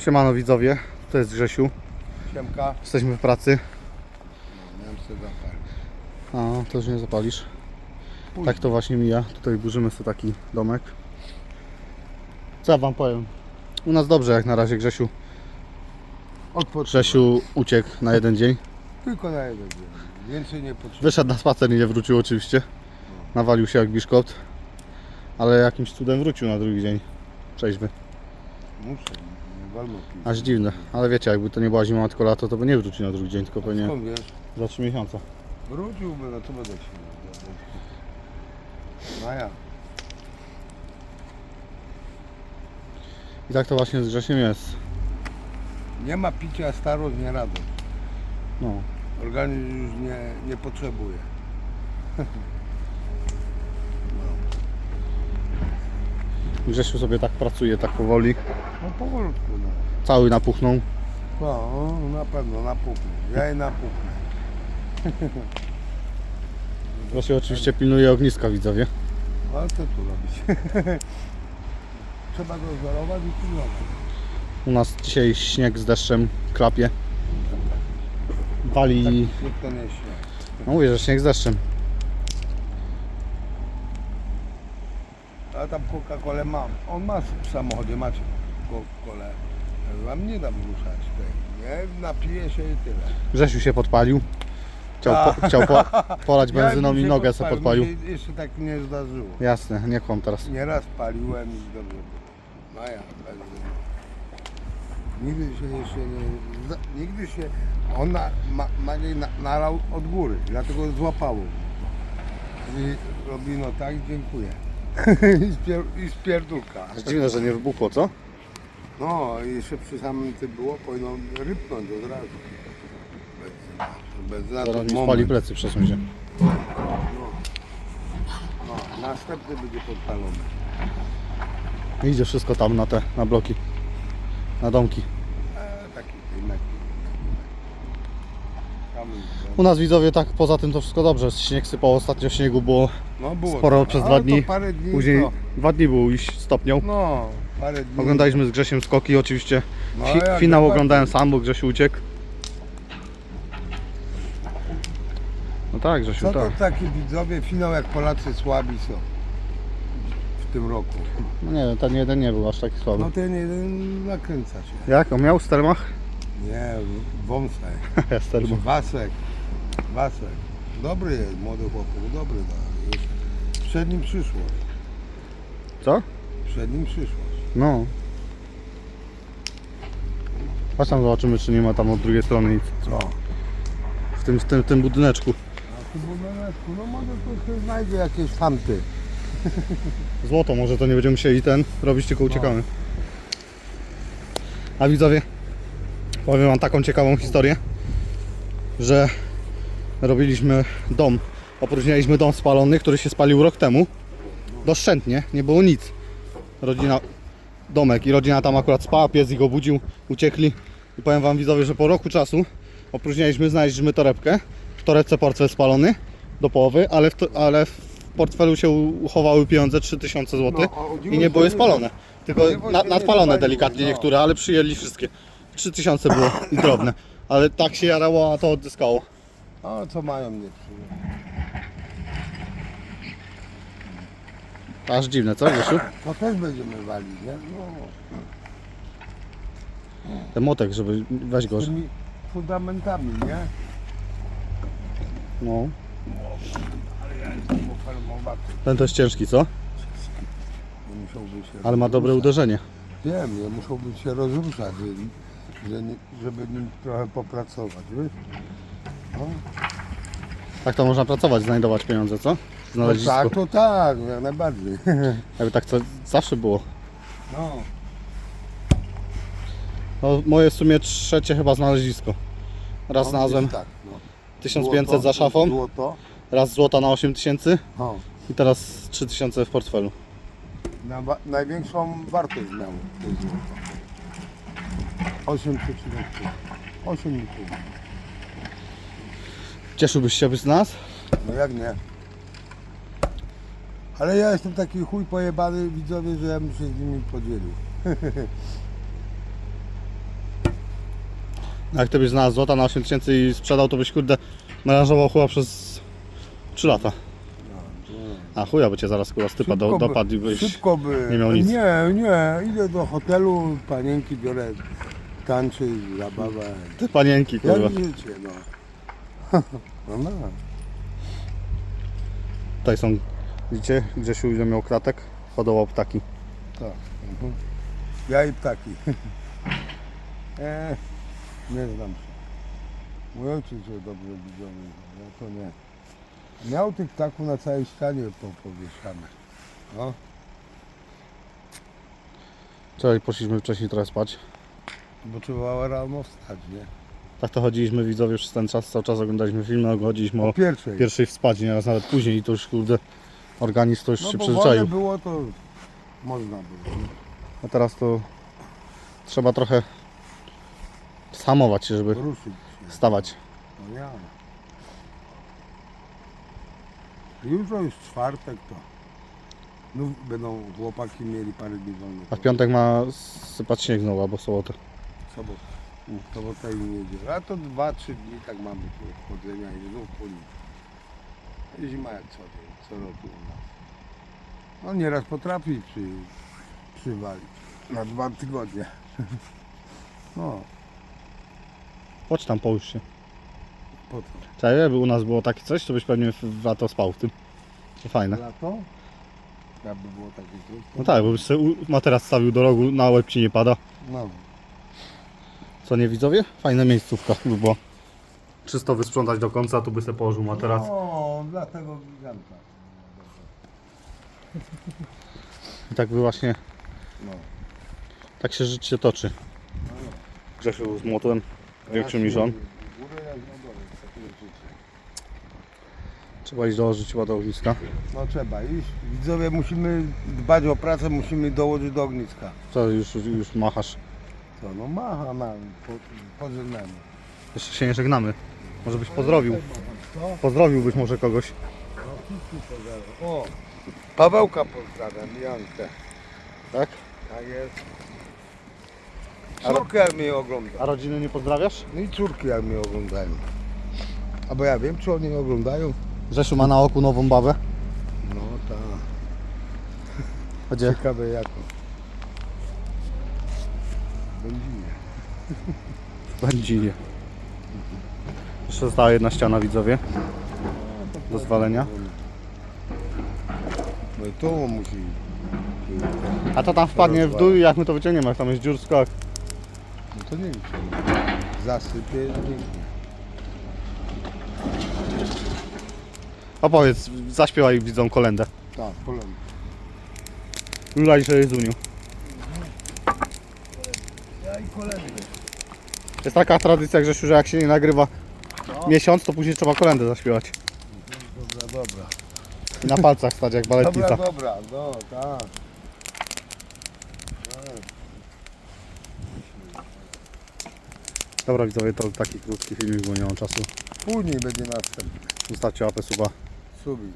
Siemano widzowie, to jest Grzesiu. Siemka. Jesteśmy w pracy. Miałem sobie zapalić. A, to już nie zapalisz. Później. Tak to właśnie mija. Tutaj burzymy sobie taki domek. Co ja wam powiem? U nas dobrze jak na razie Grzesiu. Grzesiu uciekł na jeden dzień. Tylko na jeden dzień. Więcej nie potrzebuję. Wyszedł na spacer i nie wrócił oczywiście. Nawalił się jak biszkopt. Ale jakimś cudem wrócił na drugi dzień. Trzeźwy. Muszę. Aż dziwne. Ale wiecie, jakby to nie była zima, tylko lato, to by nie wrócił na drugi dzień, tylko pewnie Skąd wiesz? za 3 miesiące. Wróciłby, no to będę ci No ja. I tak to właśnie z Grzesiem jest. Nie ma picia, starość, nie radość. No. Organizm już nie, nie potrzebuje. Grzesiu sobie tak pracuje, tak powoli. No powolutku, no. Cały napuchnął. No, na pewno, napuknę. Ja je napuknę. Grzesiu oczywiście pilnuje ogniska widzowie. Ale co tu robić? Trzeba go zorować i pilnować. U nas dzisiaj śnieg z deszczem klapie. Wali. Nikt to nie śni. No mówię, że śnieg z deszczem. A tam Coca-Colę mam. On ma w samochodzie, macie Coca-Colę. Wam nie dam ruszać tej. Nie, napiję się i tyle. Grzesiu się podpalił. Chciał, po, chciał po, polać benzyną Ja i nogę sobie podpalił. Mi się jeszcze tak nie zdarzyło. Jasne, nie kłam teraz. Nieraz paliłem i dobrze było. No ja, benzyna. Nigdy się jeszcze nie... Nigdy się... On na, ma, ma nie na, nalał od góry, dlatego złapało. I robi no tak, dziękuję. I, spier, I. Dziwne, że nie wybuchło, co? No i jeszcze przy samym tym było, powinno rypnąć od razu. Bez, bez na Zaraz ten mi moment. spali plecy, przesuń się. No, następny będzie podpalony. Idzie wszystko tam na te, na bloki. Na domki. E, taki dymek. U nas widzowie tak, poza tym to wszystko dobrze. Śnieg sypał, ostatnio śniegu było no było sporo tak. przez Ale dwa to dni. parę dni Później to, dwa dni było iść stopniał. no, parę dni. Oglądaliśmy z Grzesiem skoki, oczywiście. No, Fi, jak finał najbardziej. oglądałem sam, bo Grzesiu uciekł. No tak, Grzesiu, Co to tak. taki widzowie, finał jak Polacy słabi są w tym roku. No nie wiem, ten jeden nie był aż taki słaby. No ten jeden nakręca się. Jak? On miał w Stelmach? Nie, wąsek. Stelmach. Wasek. Wasek. Dobry jest, młody chłopak, dobry. No. Już Przed nim przyszłość. Co? Przed nim przyszłość. No. Chodź tam zobaczymy, czy nie ma tam od drugiej strony nic. Co? W tym, w tym, w tym budyneczku. A tu budyneczku, no może tu się znajdzie jakieś fanty. Złoto, może to nie będziemy musieli ten robić, tylko uciekamy. A widzowie, powiem wam taką ciekawą historię, że robiliśmy dom, opróżnialiśmy dom spalony, który się spalił rok temu. Doszczętnie, nie było nic. Rodzina, domek i rodzina tam akurat spała, pies ich obudził, uciekli. I powiem wam widzowie, że po roku czasu opróżnialiśmy, znaleźliśmy torebkę. W torebce portfel spalony do połowy, ale w, to, ale w portfelu się uchowały pieniądze 3000 zł No, i nie były spalone. Tylko na, nadpalone delikatnie no. niektóre, ale przyjęli wszystkie. 3000 było i drobne. Ale tak się jarało, a to odzyskało. A co mają mnie? Aż dziwne, co Grzesiu? To też będziemy walić, nie? No, Ten motek, żeby weź go. z tymi fundamentami, nie? No. Ale ja jestem. Ten to jest ciężki, co? Nie musiałby się Ale ma dobre uderzenie. Wiem, nie musiałbym się rozruszać, żeby nim trochę popracować, wiesz? No, Tak to można pracować, znajdować pieniądze, co? no tak, to tak, jak najbardziej. Jakby tak to zawsze było. No, No, moje w sumie trzecie chyba znalezisko. Raz no, znalazłem Tak, no. 1500 Złoto, za szafą, Złoto. raz złota na 8000 O, i teraz 3000 w portfelu. na, wa- największą wartość miało to złoto. 8,3. 8,5. Cieszyłbyś się z nas? No jak nie? Ale ja jestem taki chuj pojebany widzowie, że ja bym się z nimi podzielił. Jak ty byś znalazł złota na 8 tysięcy i sprzedał, to byś kurde melanżował chyba przez 3 lata. A chuja by cię zaraz chyba stypa do, by- dopadł i byś... Szybko by. nie miał nic. Nie, nie, idę do hotelu, panienki biorę, tańczy, zabawa. Te panienki kurwa. Jak życie, no. No, no. Tutaj są, widzicie, Grzesiu ile miał kratek, hodował ptaki. Tak. Mhm. Ja i ptaki. e, nie znam się. Mój ojciec jest dobrze widziony, ja to nie. Miał tych ptaków na całej ścianie po, powieszane. No, Wczoraj poszliśmy wcześniej trochę spać. Bo trzeba rano wstać, nie? Tak to chodziliśmy widzowie przez ten czas, cały czas oglądaliśmy filmy, chodziliśmy O o pierwszej. pierwszej spać, nieraz nawet później i to już kurde organizm to już No się bo przyzwyczaił. wolne było, to można było. nie? A teraz to trzeba trochę samować się, żeby Ruszyć się. stawać. No ja. Jutro już czwartek to. No, będą chłopaki mieli parę dni wolnych. A w piątek ma sypać śnieg znowu albo w sobotę. Sobota. Sobota i niedziela. A to dwa, trzy dni tak mamy tu chodzenia i znów po nim. Zima jak co dzień, co roku u nas. No nieraz potrafi przy, przywalić. Na dwa tygodnie. No, Chodź tam, połóż się. po co? Czekaj, jakby u nas było takie coś, to byś pewnie w w lato spał w tym. To fajne. Lato? Jakby było takie coś. to- No tak, bo byś sobie u- materac stawił do rogu, na łeb ci nie pada. No. Co nie widzowie? Fajna miejscówka by było. Czysto wysprzątać do końca, tu by sobie położył materac. No, dlatego giganta. I tak by właśnie, No. tak się życie toczy. Grzesiu z młotem, większym niż on. Górę jak na dole, takie życie. Trzeba iść dołożyć chyba do ogniska. No trzeba iść. Widzowie musimy dbać o pracę, musimy dołożyć do ogniska. Co, już, już machasz. Co, no macha nam, po, pożegnamy. Jeszcze się nie żegnamy. Może byś pozdrowił. Co? Pozdrowiłbyś może kogoś. O, Pawełka pozdrawiam, Jankę. Tak? Tak jest. Córkę jak mnie ogląda. A rodziny nie pozdrawiasz? No i córki jak mnie oglądają. A bo ja wiem, czy oni oglądają? Grzesiu ma na oku nową babę. No tak. Będzie Ciekawe jaką. Będzinie. Będzinie. Jeszcze została jedna ściana widzowie. Do zwalenia. No i to musi... A to tam wpadnie w dół i jak my to wyciągniemy, jak tam jest dziur skok. No to nie wiem. Zasypie pięknie. Opowiedz, zaśpiewaj widzom kolendę. Tak, polem. Lulaj, że jest Uniu. I koledzy. Jest taka tradycja Grzesiu, że jak się nie nagrywa miesiąc, to później trzeba kolendę zaśpiewać. Dobra, dobra. I na palcach stać jak Dobra, baletnica. dobra, no tak. Dobra widzowie, to taki krótki filmik, bo nie mam czasu. Później będzie następny. Zostawcie łapę suba. Subi.